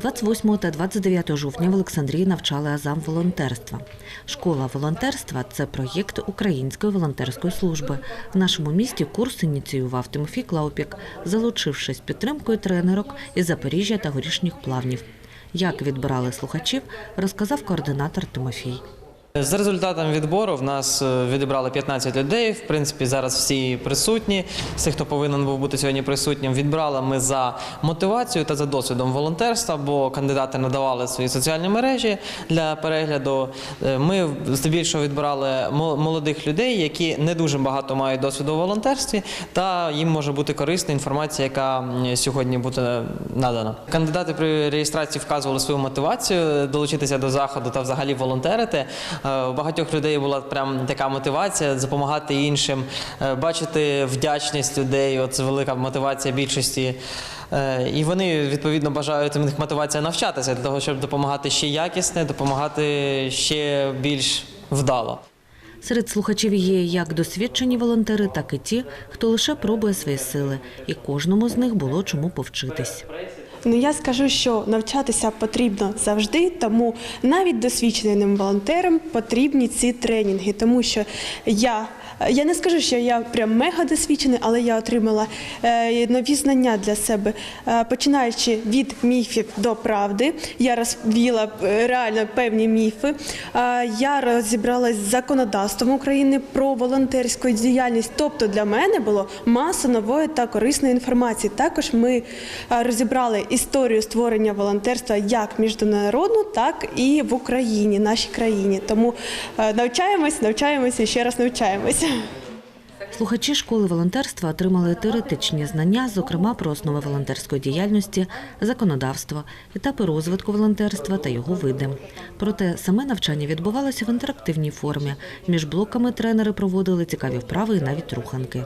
28 та 29 жовтня в Олександрії навчали азам волонтерства. Школа волонтерства це проєкт Української волонтерської служби. В нашому місті курс ініціював Тимофій Клаупік, залучившись підтримкою тренерок із Запоріжжя та горішніх плавнів. Як відбирали слухачів, розказав координатор Тимофій. За результатом відбору в нас е, відібрали 15 людей. В принципі, зараз всі присутні. З тих, хто повинен був бути сьогодні присутнім, відбрали ми за мотивацію та за досвідом волонтерства, бо кандидати надавали свої соціальні мережі для перегляду. Е, Ми здебільшого відбирали мо- молодих людей, які не дуже багато мають досвіду у волонтерстві, та їм може бути корисна інформація, яка сьогодні буде надана. Кандидати при реєстрації вказували свою мотивацію долучитися до заходу та взагалі волонтерити. Е, У багатьох людей була прям така мотивація допомагати іншим, е, бачити вдячність людей. Це велика мотивація більшості. Е, І вони відповідно бажають у них мотивація навчатися для того, щоб допомагати ще якісне, допомагати ще більш вдало. Серед слухачів є як досвідчені волонтери, так і ті, хто лише пробує свої сили, і кожному з них було чому повчитись. Ну я скажу, що навчатися потрібно завжди, тому навіть досвідченим волонтерам потрібні ці тренінги, тому що я. Я не скажу, що я прям мега досвідчений, але я отримала е, нові знання для себе. Е, починаючи від міфів до правди, я розвіла е, реально певні міфи. Я розібралась з законодавством України про волонтерську діяльність. Тобто для мене було маса нової та корисної інформації. Також ми розібрали історію створення волонтерства як міжнародну, так і в Україні, нашій країні. Тому е, навчаємось, навчаємося і ще раз навчаємося. Слухачі школи волонтерства отримали теоретичні знання, зокрема про основи волонтерської діяльності, законодавство, етапи розвитку волонтерства та його види. Проте саме навчання відбувалося в інтерактивній формі. Між блоками тренери проводили цікаві вправи і навіть руханки.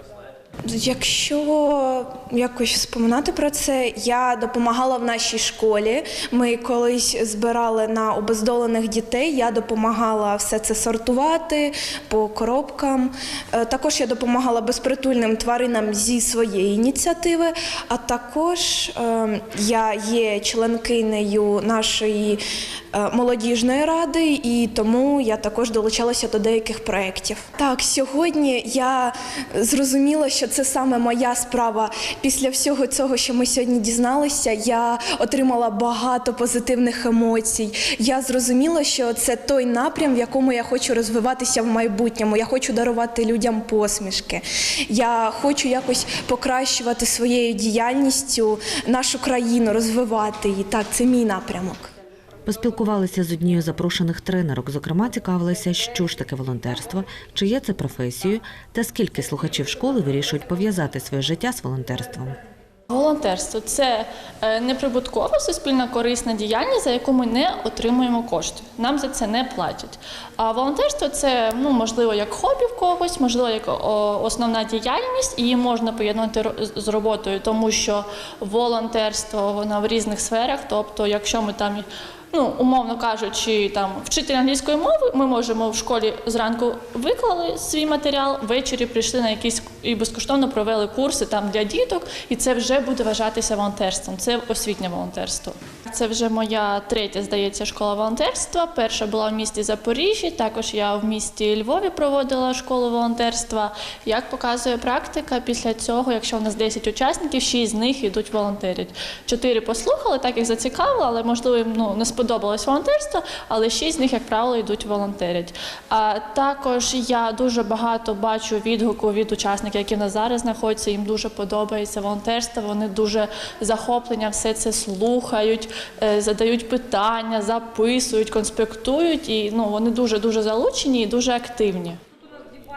Якщо якось споминати про це, я допомагала в нашій школі. Ми колись збирали на обездолених дітей. Я допомагала все це сортувати по коробкам. Е, Також я допомагала безпритульним тваринам зі своєї ініціативи. А також е, я є членкинею нашої е, молодіжної ради, і тому я також долучалася до деяких проєктів. Так, сьогодні я зрозуміла, що це саме моя справа. Після всього цього, що ми сьогодні дізналися, я отримала багато позитивних емоцій. Я зрозуміла, що це той напрям, в якому я хочу розвиватися в майбутньому. Я хочу дарувати людям посмішки. Я хочу якось покращувати своєю діяльністю нашу країну, розвивати її. Так, це мій напрямок. Поспілкувалися з однією запрошених тренерок. Зокрема, цікавилися, що ж таке волонтерство, чи є це професією, та скільки слухачів школи вирішують пов'язати своє життя з волонтерством. Волонтерство це е, неприбуткова суспільна корисна діяльність, за яку ми не отримуємо кошти. Нам за це не платять. А волонтерство це ну можливо як хобі в когось, можливо, як основна діяльність, її можна поєднати з роботою, тому що волонтерство воно в різних сферах. Тобто, якщо ми там. Ну, умовно кажучи, там вчитель англійської мови, ми можемо в школі зранку виклали свій матеріал, ввечері прийшли на якісь і безкоштовно провели курси там для діток, і це вже буде вважатися волонтерством. Це освітнє волонтерство. Це вже моя третя, здається, школа волонтерства. Перша була в місті Запоріжжі. Також я в місті Львові проводила школу волонтерства. Як показує практика, після цього, якщо в нас 10 учасників, 6 з них йдуть волонтерять. Чотири послухали, так їх зацікавило, але можливо їм ну, не сподобалось волонтерство, але 6 з них, як правило, йдуть волонтерять. А також я дуже багато бачу відгуку від учасників, які в нас зараз знаходяться. Їм дуже подобається волонтерство. Вони дуже захоплення, все це слухають, задають питання, записують, конспектують. І ну вони дуже дуже залучені і дуже активні.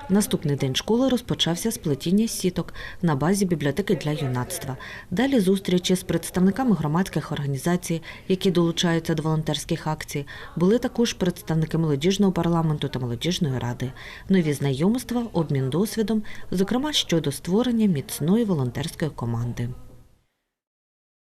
Наступний день школи розпочався з плетіння сіток на базі бібліотеки для юнацтва. Далі зустрічі з представниками громадських організацій, які долучаються до волонтерських акцій. Були також представники молодіжного парламенту та молодіжної ради. Нові знайомства, обмін досвідом, зокрема щодо створення міцної волонтерської команди.